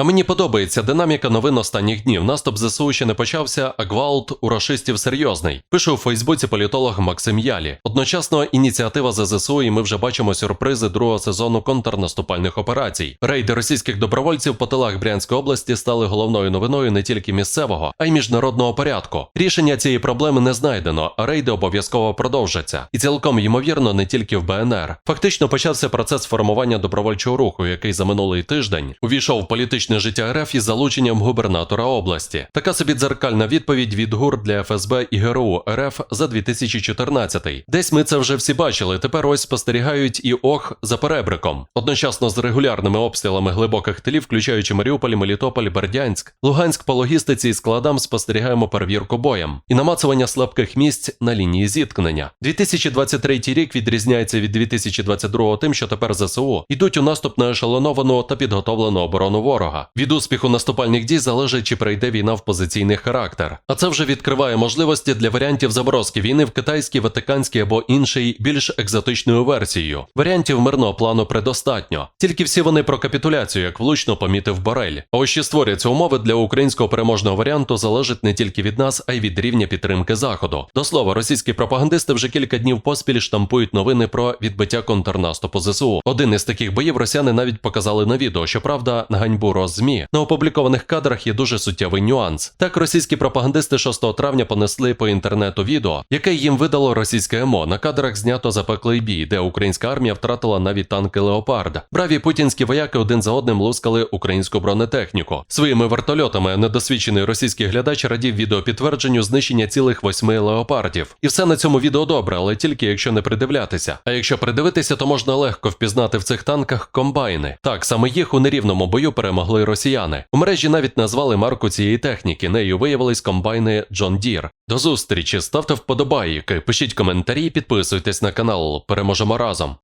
А мені подобається динаміка новин останніх днів. Наступ ЗСУ ще не почався, а гвалт у рашистів серйозний. Пише у Фейсбуці політолог Максим Ялі. Одночасно ініціатива за ЗСУ, і ми вже бачимо сюрпризи другого сезону контрнаступальних операцій. Рейди російських добровольців по тилах Брянської області стали головною новиною не тільки місцевого, а й міжнародного порядку. Рішення цієї проблеми не знайдено, а рейди обов'язково продовжаться. І цілком ймовірно не тільки в БНР. Фактично почався процес формування добровольчого руху, який за минулий тиждень увійшов в політичне життя РФ із залученням губернатора області. Така собі дзеркальна відповідь від ГУР для ФСБ і ГРУ РФ за 2014. Десь ми це вже всі бачили. Тепер ось спостерігають і ох за перебриком. Одночасно з регулярними обстрілами глибоких тилів, включаючи Маріуполь, Мелітополь, Бердянськ, Луганськ по логістиці і складам спостерігаємо перевірку боєм і намацування слабких місць на лінії зіткнення. 2023 рік відрізняється від 2022 тим, що тепер ЗСУ йдуть у наступ на ешелоновану та підготовлену оборону ворога. Від успіху наступальних дій залежить, чи прийде війна в позиційний характер. А це вже відкриває можливості для варіантів заборозки війни в китайській, ватиканській або іншій більш екзотичною версією. Варіантів мирного плану предостатньо. Тільки всі вони про капітуляцію, як влучно помітив Борель. А ось що створюються умови для українського переможного варіанту залежить не тільки від нас, а й від рівня підтримки заходу. До слова, російські пропагандисти вже кілька днів поспіль штампують новини про відбиття контрнаступу ЗСУ. Один із таких боїв росіяни навіть показали на відео. Щоправда, на ганьбу Роззмі на опублікованих кадрах є дуже суттєвий нюанс. Так, російські пропагандисти 6 травня понесли по інтернету відео, яке їм видало російське МО. На кадрах знято запеклий бій, де українська армія втратила навіть танки Леопард. Браві путінські вояки один за одним лускали українську бронетехніку. Своїми вертольотами недосвідчений російський глядач радів відеопідтвердженню знищення цілих восьми леопардів. І все на цьому відео добре, але тільки якщо не придивлятися. А якщо придивитися, то можна легко впізнати в цих танках комбайни. Так, саме їх у нерівному бою перемогли росіяни. У мережі навіть назвали марку цієї техніки. Нею виявились комбайни John Deere. До зустрічі, ставте вподобайки, пишіть коментарі, підписуйтесь на канал. Переможемо разом.